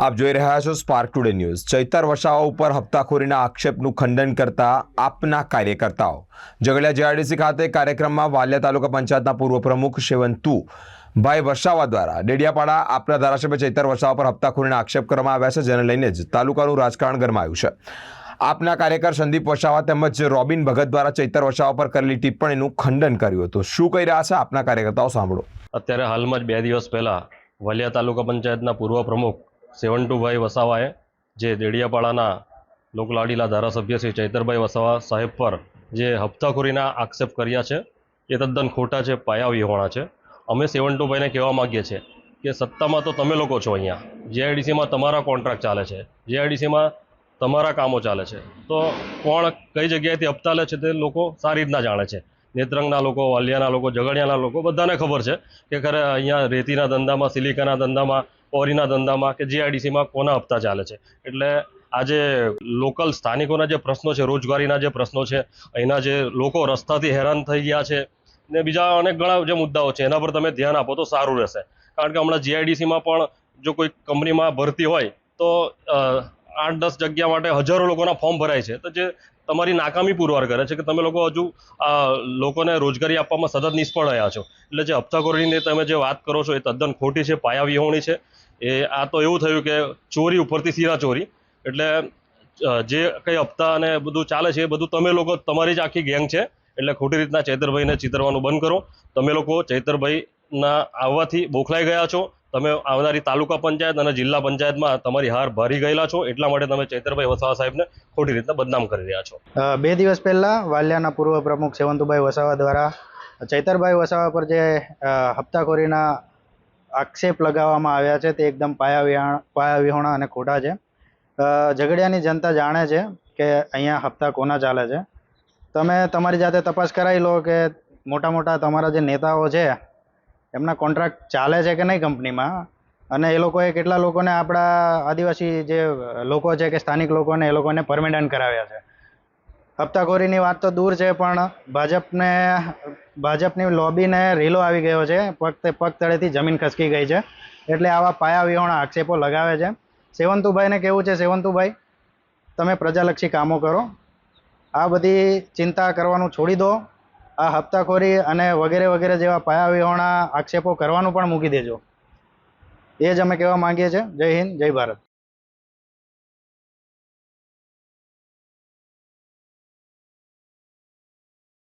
આપ જોઈ રહ્યા છો Spark Today News Chaitar Vasava ઉપર હપ્તાખોરીના આક્ષેપનું ખંડન કરતા આપના કાર્યકર્તાઓ. ઝઘડિયા જેઆરડીસી ખાતે કાર્યક્રમમાં વાલિયા તાલુકા પંચાયતના પૂર્વ પ્રમુખ શેવંતુ. ભાઈ વસાવા દ્વારા ડેડિયાપાડા આપના ધારાસભ્ય ચૈતર વસાવા પર હપ્તાખોરીના આક્ષેપ કરવામાં આવ્યા છે, જેને લઈને જ તાલુકાનું રાજકારણ ગરમાયું છે. આપના કાર્યકર સંદીપ વસાવા તેમજ રોબિન ભગત દ્વારા ચૈતર વસાવા પર કરેલી ટિપ્પણીનું ખંડન કર્યું હતું. શું કહી રહ્યા છે આપના કાર્યકર્તાઓ? સાંભળો. અત્યારે હાલમાં જ બે દિવસ પહેલાં વલિયા તાલુકા પંચાયતના પૂર્વ પ્રમુખ સેવન્ટુભાઈ વસાવાએ, જે દેડિયાપાડાના લોકલાડીલા ધારાસભ્ય શ્રી ચૈતરભાઈ વસાવા સાહેબ પર જે હપ્તાખોરીના આક્ષેપ કર્યા છે, એ તદ્દન ખોટા છે પાયા વિહોણા છે. અમે સેવન્ટુભાઈને કહેવા માગીએ છીએ કે સત્તામાં તો તમે લોકો છો અહીંયા. જીઆઈડીસીમાં તમારા કોન્ટ્રાક્ટ ચાલે છે. જીઆઈડીસીમાં તમારા કામો ચાલે છે. તો કોણ કઈ જગ્યાએથી હપ્તા લે છે તે લોકો સારી રીતના જાણે છે. નેત્રંગના લોકો, વાલિયાના લોકો, ઝઘડિયાના લોકો, બધાને ખબર છે કે ખરે અહીંયા રેતીના ધંધામાં, સિલિકાના ધંધામાં ઓરીના ધંધામાં કે જીઆઈડીસીમાં કોના હપ્તા ચાલે છે? એટલે આજે લોકલ સ્થાનિકોના જે પ્રશ્નો છે, રોજગારીના જે પ્રશ્નો છે, અહીંના જે લોકો રસ્તાથી હેરાન થઈ ગયા છે, ને બીજા અનેક ઘણા જે મુદ્દાઓ છે, એના પર તમે ધ્યાન આપો તો સારું રહેશે. કારણ કે હમણાં જીઆઈડીસીમાં પણ જો કોઈ કંપનીમાં ભરતી હોય, તો આઠ, દસ જગ્યા માટે હજારો લોકોના ફોર્મ ભરાય છે. તો જે તમારી નાકામી પુરવાર કરે છે કે તમે લોકો હજુ લોકોને રોજગારી આપવામાં સતત નિષ્ફળ રહ્યા છો. એટલે જે હપ્તાખોરીની તમે જે વાત કરો છો, એ તદ્દન ખોટી છે પાયા વિહોણી છે. એ આ તો એવું થયું કે ચોરી ઉપરથી સીરા ચોરી. એટલે જે કંઈ હપ્તા અને બધું ચાલે છે એ બધું તમે લોકો, તમારી જ આખી ગેંગ છે. એટલે ખોટી રીતના ચૈતરભાઈને ચિતરવાનું બંધ કરો. તમે લોકો ચૈતરભાઈના આવવાથી બોખલાઈ ગયા છો. તમે આવનારી તાલુકા પંચાયત અને જિલ્લા પંચાયતમાં તમારી હાર ભરી ગયેલા છો. એટલા માટે તમે ચૈતરભાઈ વસાવા સાહેબને ખોટી રીતના બદનામ કરી રહ્યા છો. બે દિવસ પહેલાં વાલિયાના પૂર્વ પ્રમુખ સેવંતુભાઈ વસાવા દ્વારા ચૈતરભાઈ વસાવા પર જે હપ્તાખોરીના આક્ષેપ લગાવવામાં આવ્યા છે. તે એકદમ પાયા વિહાણ પાયા વિહોણા અને ખોટા છે. ઝઘડિયાની જનતા જાણે છે કે અહીંયા હપ્તા કોના ચાલે છે? તમે તમારી જાતે તપાસ કરાવી લો કે મોટા મોટા તમારા જે નેતાઓ છે, એમના કોન્ટ્રાક્ટ ચાલે છે કે નહીં કંપનીમાં? અને એ લોકોએ કેટલા લોકોને આપણા આદિવાસી જે લોકો છે કે સ્થાનિક લોકોને એ લોકોને પરમેનન્ટ કરાવ્યા છે? હપ્તાખોરીની વાત તો દૂર છે, પણ ભાજપને, ભાજપની લોબીને રીલો આવી ગયો છે. પગ પગ તળેથી જમીન ખસકી ગઈ છે. એટલે આવા પાયા વિહોણા આક્ષેપો લગાવે છે. સેવંતુભાઈને કેવું છે, સેવંતુભાઈ? તમે પ્રજાલક્ષી કામો કરો. આ બધી ચિંતા કરવાનું છોડી દો. આ હપ્તાખોરી અને વગેરે વગેરે જેવા પાયા વિહોણા આક્ષેપો કરવાનું પણ મૂકી દેજો. એ જ અમે કહેવા માંગીએ છીએ. જય હિન્દ, જય ભારત.